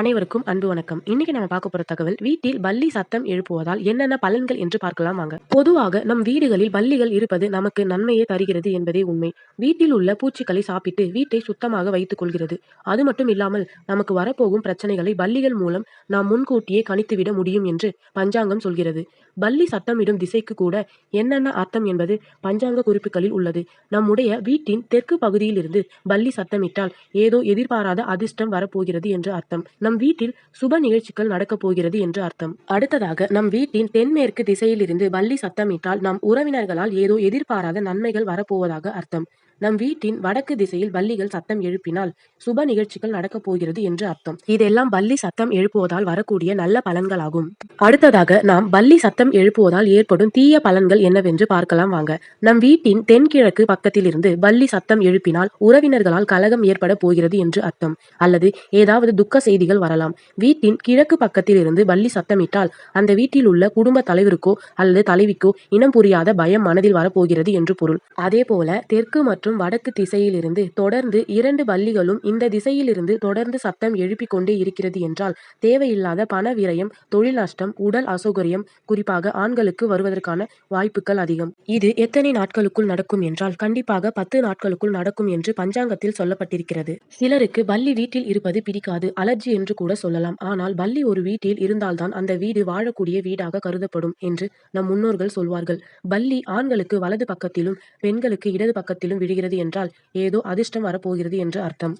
அனைவருக்கும் அன்பு வணக்கம். இன்னைக்கு நம்ம பார்க்க போற தகவல் வீட்டில் பள்ளி சத்தம் எழுப்புவதால் என்னென்ன பலன்கள் என்று பார்க்கலாம் வாங்க. பொதுவாக நம் வீடுகளில் பள்ளிகள் இருப்பது நமக்கு நன்மையே தருகிறது என்பதே உண்மை. வீட்டில் உள்ள பூச்சிகளை சாப்பிட்டு வீட்டை சுத்தமாக வைத்துக் கொள்கிறது. அது மட்டும் இல்லாமல் நமக்கு வரப்போகும் பிரச்சனைகளை பள்ளிகள் மூலம் நாம் முன்கூட்டியே கணித்துவிட முடியும் என்று பஞ்சாங்கம் சொல்கிறது. பள்ளி சத்தமிடும் திசைக்கு கூட என்னென்ன அர்த்தம் என்பது பஞ்சாங்க குறிப்புகளில் உள்ளது. நம்முடைய வீட்டின் தெற்கு பகுதியில் இருந்து பள்ளி சத்தமிட்டால் ஏதோ எதிர்பாராத அதிர்ஷ்டம் வரப்போகிறது என்று அர்த்தம். நம் வீட்டில் சுப நிகழ்ச்சிகள் நடக்கப் போகிறது என்று அர்த்தம். அடுத்ததாக நம் வீட்டின் தென்மேற்கு திசையிலிருந்து பள்ளி சத்தமிட்டால் நம் உறவினர்களால் ஏதோ எதிர்பாராத நன்மைகள் வரப்போவதாக அர்த்தம். நம் வீட்டின் வடக்கு திசையில் பள்ளிகள் சத்தம் எழுப்பினால் சுப நிகழ்ச்சிகள் நடக்கப் போகிறது என்று அர்த்தம். இதெல்லாம் பள்ளி சத்தம் எழுப்புவதால் வரக்கூடிய நல்ல பலன்களாகும். அடுத்ததாக நாம் பள்ளி சத்தம் எழுப்புவதால் ஏற்படும் தீய பலன்கள் என்னவென்று பார்க்கலாம் வாங்க. நம் வீட்டின் தென்கிழக்கு பக்கத்தில் இருந்து சத்தம் எழுப்பினால் உறவினர்களால் கலகம் ஏற்பட போகிறது என்று அர்த்தம். அல்லது ஏதாவது துக்க செய்திகள் வரலாம். வீட்டின் கிழக்கு பக்கத்தில் இருந்து சத்தமிட்டால் அந்த வீட்டில் உள்ள குடும்ப தலைவருக்கோ அல்லது தலைவிக்கோ இனம் புரியாத பயம் மனதில் வரப்போகிறது என்று பொருள். அதேபோல தெற்கு மற்றும் வடக்கு திசையிலிருந்து தொடர்ந்து இரண்டு பள்ளிகளும் இந்த திசையிலிருந்து தொடர்ந்து சத்தம் எழுப்பிக் கொண்டே இருக்கிறது என்றால் தேவையில்லாத பண விரயம் தொழில் நஷ்டம் உடல் அசௌகரியம் குறிப்பாக ஆண்களுக்கு வருவதற்கான வாய்ப்புகள் அதிகம். இது எத்தனை நாட்களுக்குள் நடக்கும் என்றால் கண்டிப்பாக பத்து நாட்களுக்குள் நடக்கும் என்று பஞ்சாங்கத்தில் சொல்லப்பட்டிருக்கிறது. சிலருக்கு பள்ளி வீட்டில் இருப்பது பிடிக்காது அலர்ஜி என்று என்று கூட சொல்லலாம். ஆனால் பள்ளி ஒரு வீட்டில் இருந்தால்தான் அந்த வீடு வாழக்கூடிய வீடாக கருதப்படும் என்று நம் முன்னோர்கள் சொல்வார்கள். பள்ளி ஆண்களுக்கு வலது பக்கத்திலும் பெண்களுக்கு இடது பக்கத்திலும் விழுகிறது என்றால் ஏதோ அதிர்ஷ்டம் வரப்போகிறது என்று அர்த்தம்.